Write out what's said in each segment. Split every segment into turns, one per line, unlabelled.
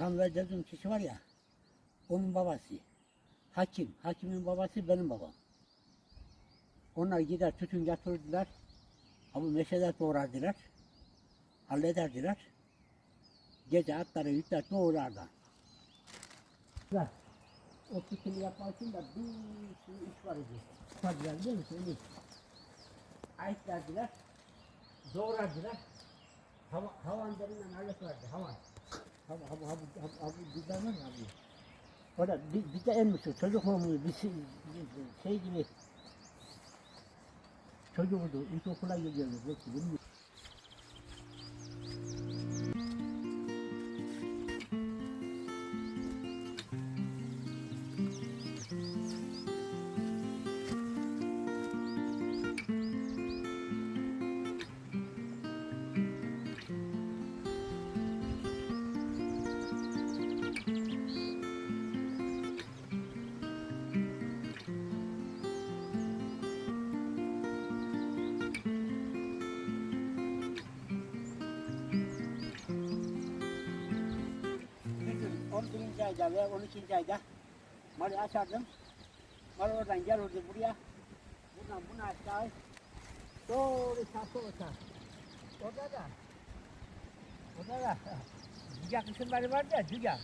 Tam verdiğim kişi var ya, onun babası. Hakim, hakimin babası benim babam. Onlar gider tütün getirirdiler. Ama meşede doğrardılar. Hallederdiler. Gece atları yükler doğrarlar. Güzel. O tütünü yapmak için de bir sürü iş var idi. Çıkardılar biliyor musun? Verdiler. Doğrardılar. Hava, havan derinden alet vardı. Havan. Hava, hava, hava, hava, hava, güzel var mı abi? Orada bir, bir de elmişti. Çocuk olmuyor. Bir şey, şey gibi. Çocuğuydu. İlkokula gidiyordu. Belki bilmiyorum. Ayda ve 12. ayda malı açardım. Mal oradan gelirdi buraya. Buradan bunu aşağı doğru sağ olsa. Orada da orada da cüce kısımları var ya cüce.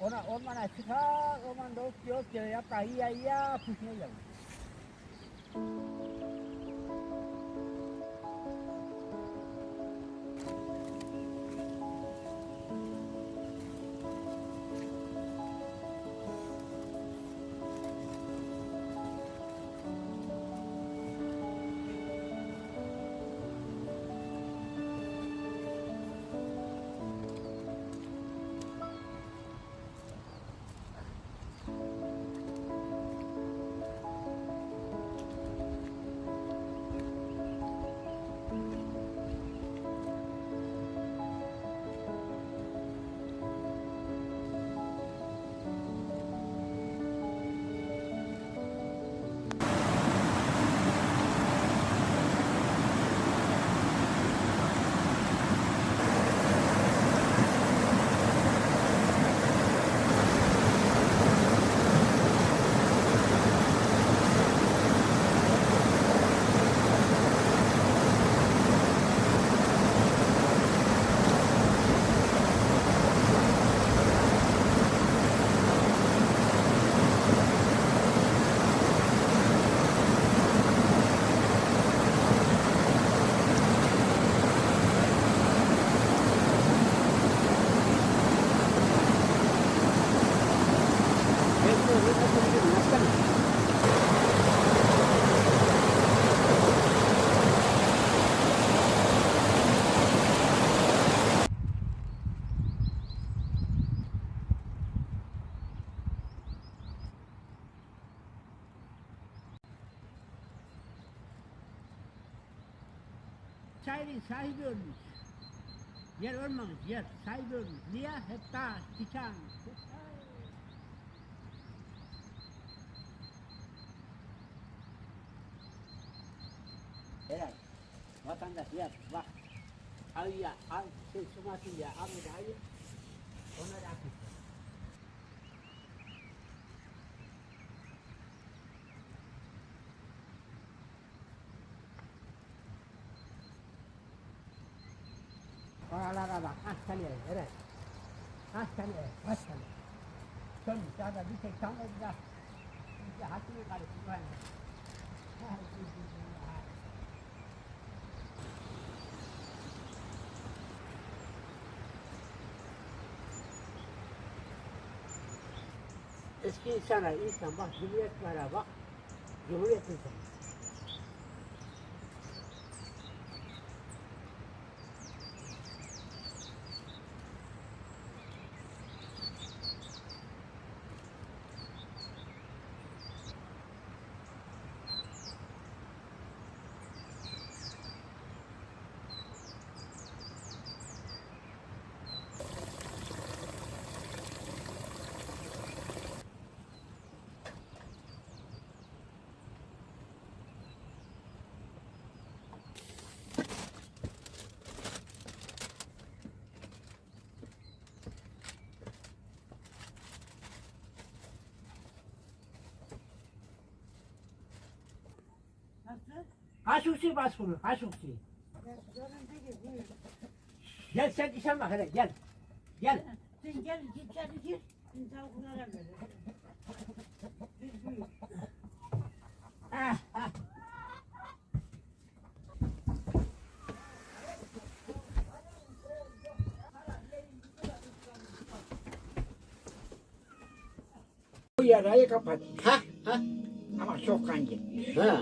Ona ormana çıkar, ormanda otluyor, otluyor, yaprağı yiye yiye, kuşuna gelir. Şairin sahibi ölmüş. Yer ölmemiş, yer sahibi ölmüş. Niye? Hep taş, tikan. Helal. Vatandaş yer, bak. Ayıya, ay, şey, sumasın ya, amca ayı. Onları atmışlar. Oralara bak, hastaneye, evet. Hastaneye. Sönmüş, daha da bir tek olacak. Bir hakimi var. Eski insana, insan bak, Cumhuriyetlere bak. Cumhuriyet insanı. Haşukçu bas bunu. Gel sen işe bak hele gel. Gel.
Sen gel git gel git. Sen tavuklara ver.
Ah, ah.
Bu yarayı kapatmış
Ha, ha,
ama çok kan gitmiş.
ha.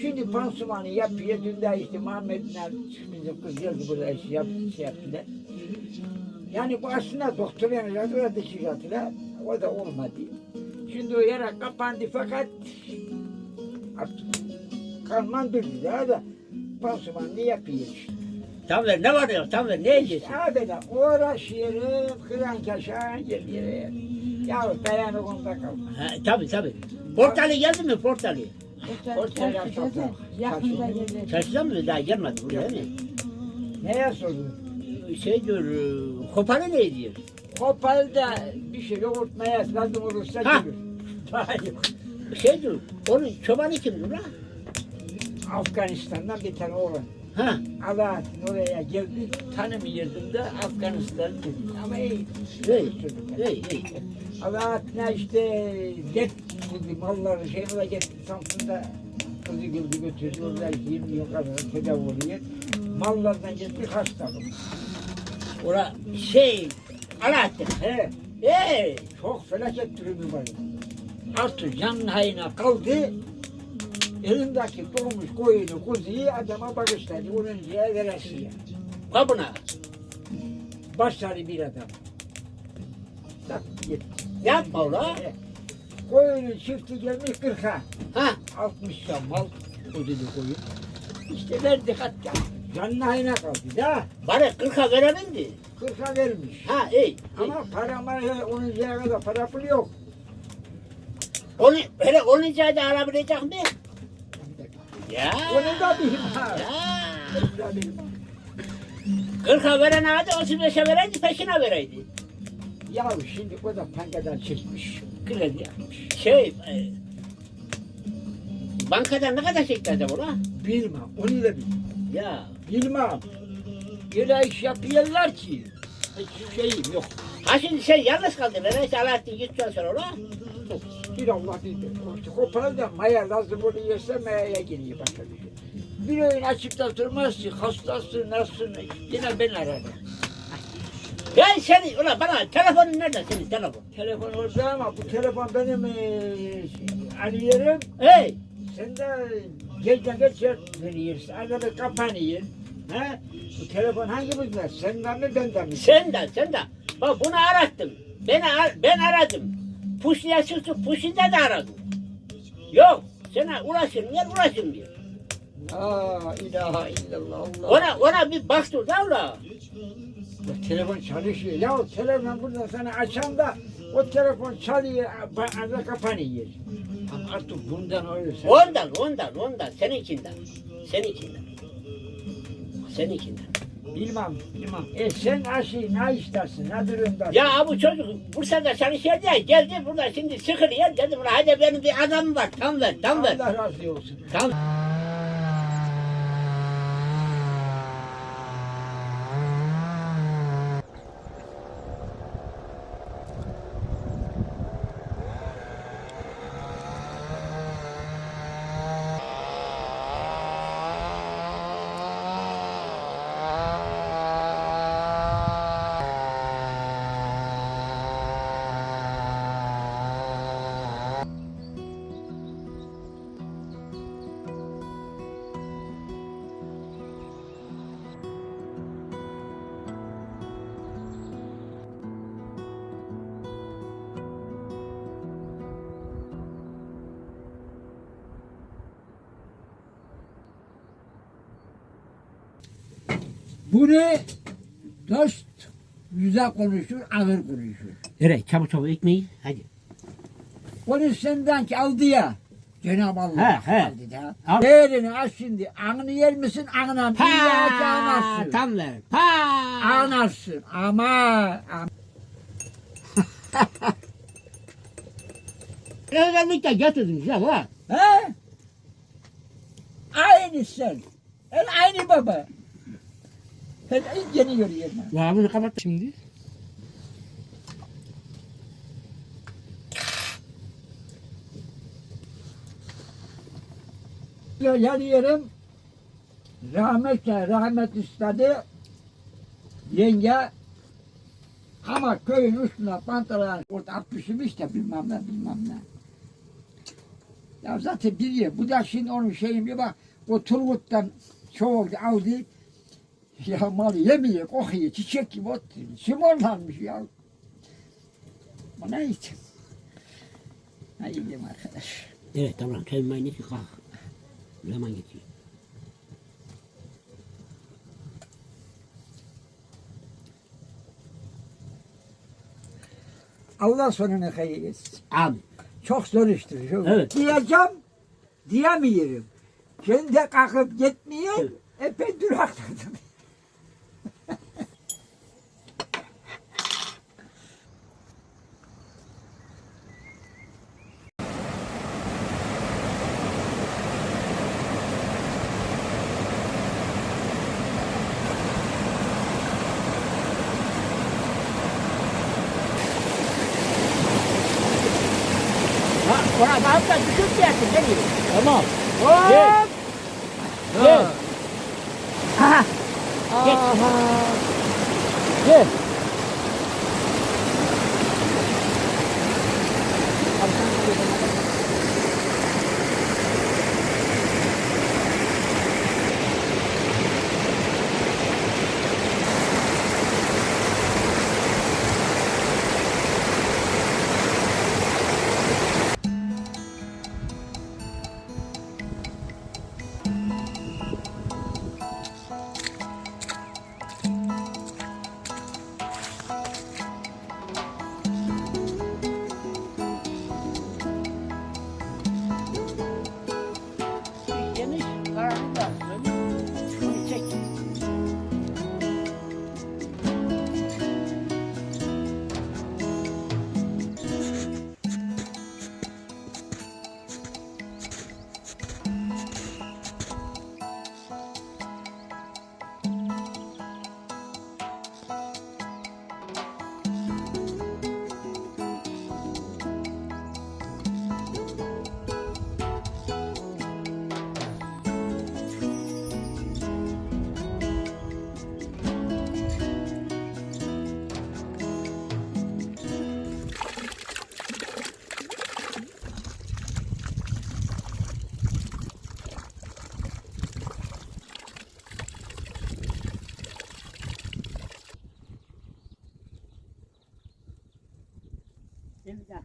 Şimdi pansumanı yapıyor. Dün de işte Muhammed'ler bizim kız geldi burada iş yap, şey yaptılar. Yani bu aslında doktor yanacaktı, orada çıkarttılar. O da olmadı. Şimdi o yara kapandı fakat artık kanman durdu daha da pansumanını yapıyor işte.
Tam ver ne var ya tam ver ne yiyeceksin?
Abi uğraşıyorum, kıran kaşan geliyor. Ya dayanık onda kalma.
Ha, tabii tabii. Portali geldi mi portali?
Ortaya yapacak.
Yakında gelir.
Çarşıdan mı daha gelmedi buraya değil mi?
Neye sordun?
Şey diyor, e, ne diyor?
Kopalda bir şey yoğurtmaya lazım olursa
Ha.
gelir. Daha yok.
Şey diyor, onun çobanı kimdir la?
Afganistan'dan bir tane oğlan.
Ha,
Alaaddin oraya geldi. Tanımıyordum da Afganistan dedi. Ama iyi.
iyi, iyi, iyi.
Alaaddin'e işte get buldu malları şey ola getti Samsun'da kızı güldü götürdü. Orada 20 yıl kadar tedavi. Mallardan gitti hastalık.
Ora şey, Alaaddin.
He.
Hey,
Çok felaket durumu var. Artık canın hayına kaldı. Elindeki doğmuş koyunu kuzuyu adama bağışladı. Onuncuya veresiye.
kabına.
Başarı bir adam. Tak gitti.
Yapma ula.
Koyunun çifti gelmiş kırka.
Ha,
60 ya mal ödedi koyun. İşte verdik hatta. Canın hayına kaldı da.
bana kırka verebildi.
Kırka vermiş.
Ha, iyi.
Ama para mara onuncuya kadar para pul yok.
Onu, hele onun cayda alabilecek mi? Ya.
Onu da bilmem.
Ya.
Onu da bilmem.
Kırka veren adı 35'e vereydi, peşine vereydi.
Ya şimdi o da pankadan çekmiş. Kredi yapmış.
Şey, e, bankadan ne kadar çekti acaba ula?
Bilmem. Onu da bilmem.
Ya.
Bilmem. Öyle iş yapıyorlar ki. Hiç şeyim yok.
Ha şimdi sen yalnız kaldın. Neyse Alaaddin gittikten sonra ula.
Bir Allah bilir. İşte kopalı da maya lazım oluyorsa mayaya giriyor başka bir şey. Bir öğün açıp da durmaz ki hastasın, nasılsın, yine ben ararım.
Ben seni, ula bana telefonun nerede senin telefon?
Telefon orada ama bu telefon benim eee arıyorum.
Hey,
Sen de gece geçer veriyorsun. Arada kapanıyor. Ha? Bu telefon hangimizde? Senden mi benden mi?
sen de, sen de. Bak bunu arattım. Beni ar- ben aradım. Puşluya çıktı, puşinde de aradım. Yok, sana ulaşın diyor, ulaşın diyor.
La ilahe illallah Allah.
Ona, ona bir baktır da ula.
Ya telefon çalışıyor. Ya o telefon burada sana açan da o telefon çalıyor, arada kapanıyor. Ama artık bundan olursa.
Ondan, ondan, ondan, seninkinden. Seninkinden. Seninkinden.
Bilmem, bilmem. E sen aşı ne istersin, ne durumdasın?
Ya bu çocuk Bursa'da çalışıyor diye geldi burada şimdi sıkılıyor. Dedim hadi benim bir adamım var. Tam ver, tam ver.
Allah razı olsun.
Tam.
Bunu dost güzel konuşur, ağır konuşur.
Evet çabuk çabuk ekmeği. Hadi.
Onu senden ki aldı ya. Cenab-ı Allah
He, he.
aldı da.
Al.
Değerini aç şimdi. Ağını yer misin? Ağına
Pa!
billahi ağnarsın.
Tam ver. Pa!
Ağnarsın. Ama, ama.
Özellikle getirdin ya ha.
He? Ay gitsen. El aynı baba. İlk yeni görüyorsun.
Vahını kapat.
Şimdi
Geliyorum. Rahmetle rahmet istedi. Yenge ama köyün üstüne pantolon orada atmışım işte bilmem ne bilmem ne. Ya zaten biliyor. Bu da şimdi onun şeyin bir bak. O Turgut'tan çoğuldu Audi. Ya mal yemiyor, kokuyor, çiçek gibi oturuyor. Simonlanmış ya. Bu ne için? Ha iyiyim arkadaş.
Evet tamam. Sen mayonezi kalk. Zaman geçiyor.
Allah sonunu hayır etsin.
Abi.
Çok zor iştir. Çok.
Evet.
Diyeceğim, diyemiyorum. Kendi kalkıp gitmiyor,
Evet.
epey durakladım.
Ha, ona bakıp da düşüp gelsin. Ne diyeyim? Tamam.
Hop!
Gel. Gel.
Aha!
Geç. Şimdi de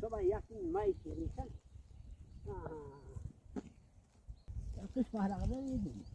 sobayı yaktın mayıs verirsen. Ha. Ya kış baharı kadar.